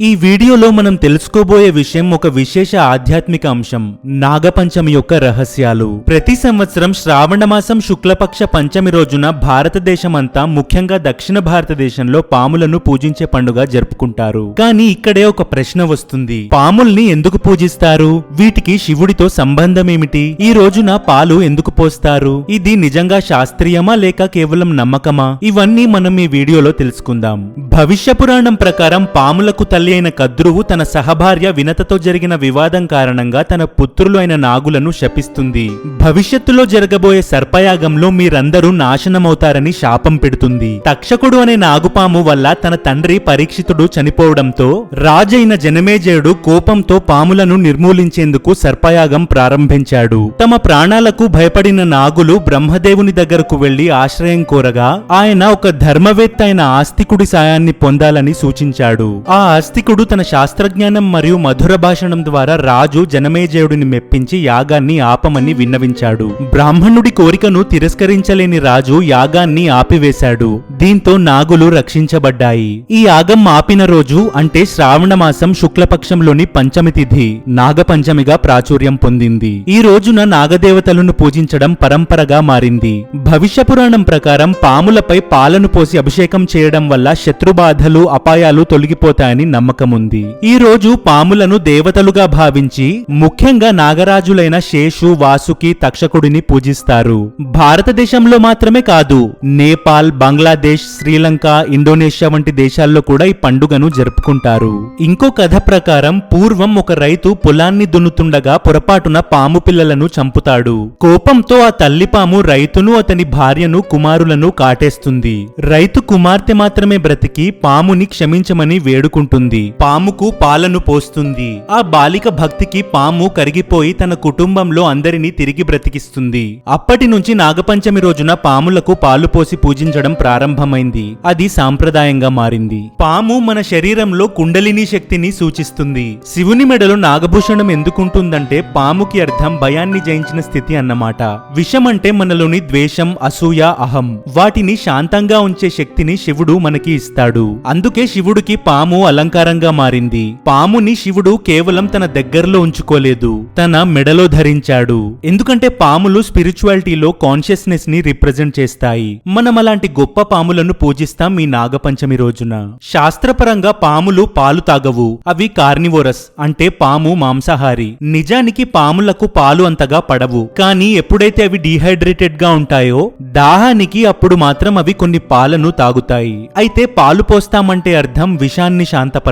ఈ వీడియోలో మనం తెలుసుకోబోయే విషయం ఒక విశేష ఆధ్యాత్మిక అంశం నాగపంచమి యొక్క రహస్యాలు. ప్రతి సంవత్సరం శ్రావణ మాసం శుక్లపక్ష పంచమి రోజున భారతదేశమంతా ముఖ్యంగా దక్షిణ భారతదేశంలో పాములను పూజించే పండుగ జరుపుకుంటారు. కానీ ఇక్కడే ఒక ప్రశ్న వస్తుంది. పాముల్ని ఎందుకు పూజిస్తారు? వీటికి శివుడితో సంబంధం ఏమిటి ఈ రోజున పాలు ఎందుకు పోస్తారు? ఇది నిజంగా శాస్త్రీయమా లేక కేవలం నమ్మకమా? ఇవన్నీ మనం ఈ వీడియోలో తెలుసుకుందాం. భవిష్య పురాణం ప్రకారం పాములకు తల తల్లి అయిన కద్రువు తన సహభార్య వినతతో జరిగిన వివాదం కారణంగా తన పుత్రులు అయిన నాగులను శపిస్తుంది. భవిష్యత్తులో జరగబోయే సర్పయాగంలో మీరందరూ నాశనమవుతారని శాపం పెడుతుంది. తక్షకుడు అనే నాగుపాము వల్ల తన తండ్రి పరీక్షితుడు చనిపోవడంతో రాజైన జనమేజయుడు కోపంతో పాములను నిర్మూలించేందుకు సర్పయాగం ప్రారంభించాడు. తమ ప్రాణాలకు భయపడిన నాగులు బ్రహ్మదేవుని దగ్గరకు వెళ్ళి ఆశ్రయం కోరగా ఆయన ఒక ధర్మవేత్త అయిన ఆస్తికుడి సాయాన్ని పొందాలని సూచించాడు. ఆ ఆస్తికుడు తన శాస్త్రజ్ఞానం మరియు మధుర భాషణం ద్వారా రాజు జనమేజయుడిని మెప్పించి యాగాన్ని ఆపమని విన్నవించాడు. బ్రాహ్మణుడి కోరికను తిరస్కరించలేని రాజు యాగాన్ని ఆపివేశాడు. దీంతో నాగులు రక్షించబడ్డాయి. ఈ యాగం ఆపిన రోజు అంటే శ్రావణ మాసం శుక్లపక్షంలోని పంచమి తిథి నాగపంచమిగా ప్రాచుర్యం పొందింది. ఈ రోజున నాగదేవతలను పూజించడం పరంపరగా మారింది. భవిష్య పురాణం ప్రకారం పాములపై పాలను పోసి అభిషేకం చేయడం వల్ల శత్రుబాధలు అపాయాలు తొలగిపోతాయని నమ్మకం నమ్మకముంది. ఈ రోజు పాములను దేవతలుగా భావించి ముఖ్యంగా నాగరాజులైన శేషు వాసుకి తక్షకుడిని పూజిస్తారు. భారతదేశంలో మాత్రమే కాదు నేపాల్ బంగ్లాదేశ్ శ్రీలంక ఇండోనేషియా వంటి దేశాల్లో కూడా ఈ పండుగను జరుపుకుంటారు. ఇంకో కథ ప్రకారం పూర్వం ఒక రైతు పొలాన్ని దున్నుతుండగా పొరపాటున పాము పిల్లలను చంపుతాడు. కోపంతో ఆ తల్లిపాము రైతును అతని భార్యను కుమారులను కాటేస్తుంది. రైతు కుమార్తె మాత్రమే బ్రతికి పాముని క్షమించమని వేడుకుంటుంది. పాముకు పాలను పోస్తుంది. ఆ బాలిక భక్తికి పాము కరిగిపోయి తన కుటుంబంలో అందరినీ తిరిగి బ్రతికిస్తుంది. అప్పటి నుంచి నాగపంచమి రోజున పాములకు పాలు పోసి పూజించడం ప్రారంభమైంది. అది సాంప్రదాయంగా మారింది. పాము మన శరీరంలో కుండలిని శక్తిని సూచిస్తుంది. శివుని మెడలో నాగభూషణం ఎందుకుంటుందంటే పాముకి అర్థం భయాన్ని జయించిన స్థితి అన్నమాట. విషం అంటే మనలోని ద్వేషం అసూయ అహం. వాటిని శాంతంగా ఉంచే శక్తిని శివుడు మనకి ఇస్తాడు. అందుకే శివుడికి పాము అలంకార అలంకారంగా మారింది. పాముని శివుడు కేవలం తన దగ్గరలో ఉంచుకోలేదు. తన మెడలో ధరించాడు. ఎందుకంటే పాములు స్పిరిచువాలిటీలో కాన్షియస్నెస్ని రిప్రజెంట్ చేస్తాయి. మనం అలాంటి గొప్ప పాములను పూజిస్తాం ఈ నాగపంచమి రోజున. శాస్త్రపరంగా పాములు పాలు తాగవు. అవి కార్నివోరస్ అంటే పాము మాంసాహారి. నిజానికి పాములకు పాలు అంతగా పడవు. కానీ ఎప్పుడైతే అవి డీహైడ్రేటెడ్గా ఉంటాయో దాహానికి అప్పుడు మాత్రం అవి కొన్ని పాలను తాగుతాయి. అయితే పాలు పోస్తామంటే అర్థం విషాన్ని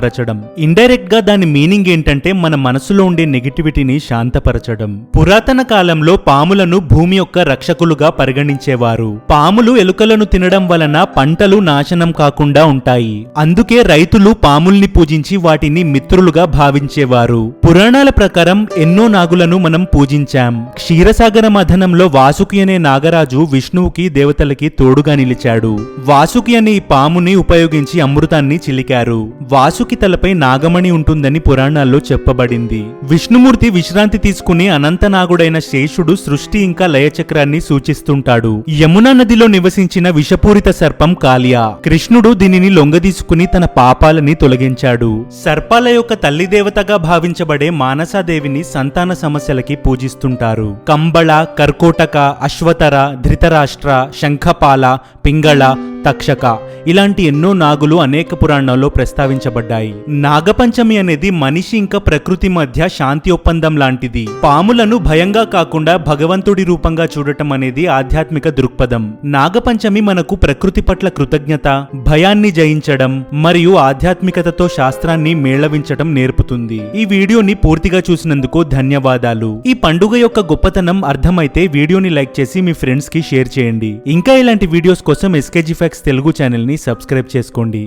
శాంతపరచడం. ఇండైరెక్ట్గా దాని మీనింగ్ ఏంటంటే మన మనసులో ఉండే నెగిటివిటీని శాంతపరచడం. పురాతన కాలంలో పాములను భూమి యొక్క రక్షకులుగా పరిగణించేవారు. పాములు ఎలుకలను తినడం వలన పంటలు నాశనం కాకుండా ఉంటాయి. అందుకే రైతులు పాముల్ని పూజించి వాటిని మిత్రులుగా భావించేవారు. పురాణాల ప్రకారం ఎన్నో నాగులను మనం పూజించాం. క్షీరసాగర మథనంలో వాసుకి అనే నాగరాజు విష్ణువుకి దేవతలకి తోడుగా నిలిచాడు. వాసుకి అనే ఈ పాముని ఉపయోగించి అమృతాన్ని చిలికారు. వాసుకి తలపై నాగమణి ఉంటుందని పురాణాల్లో చెప్పబడింది. విష్ణుమూర్తి విశ్రాంతి తీసుకుని అనంతనాగుడైన శేషుడు సృష్టి ఇంకా లయచక్రాన్ని సూచిస్తుంటాడు. యమునా నదిలో నివసించిన విషపూరిత సర్పం కాలియా కృష్ణుడు దీనిని లొంగదీసుకుని తన పాపాలని తొలగించాడు. సర్పాల యొక్క తల్లి దేవతగా భావించబడే మానసాదేవిని సంతాన సమస్యలకి పూజిస్తుంటారు. కంబళ కర్కోటక అశ్వతర ధృతరాష్ట్ర శంఖపాల పింగళ తక్షక. ఇలాంటి ఎన్నో నాగులు అనేక పురాణాల్లో ప్రస్తావించబడ్డాయి. నాగపంచమి అనేది మనిషి ఇంకా ప్రకృతి మధ్య శాంతి ఒప్పందం లాంటిది. పాములను భయంగా కాకుండా భగవంతుడి రూపంగా చూడటం అనేది ఆధ్యాత్మిక దృక్పథం. నాగపంచమి మనకు ప్రకృతి పట్ల కృతజ్ఞత భయాన్ని జయించడం మరియు ఆధ్యాత్మికతతో శాస్త్రాన్ని మేళవించడం నేర్పుతుంది. ఈ వీడియోని పూర్తిగా చూసినందుకు ధన్యవాదాలు. ఈ పండుగ యొక్క గొప్పతనం అర్థమైతే వీడియోని లైక్ చేసి మీ ఫ్రెండ్స్కి షేర్ చేయండి. ఇంకా ఇలాంటి వీడియోస్ కోసం ఎస్కేజీ ఫ్యాక్స్ తెలుగు ఛానల్ని సబ్స్క్రైబ్ చేసుకోండి.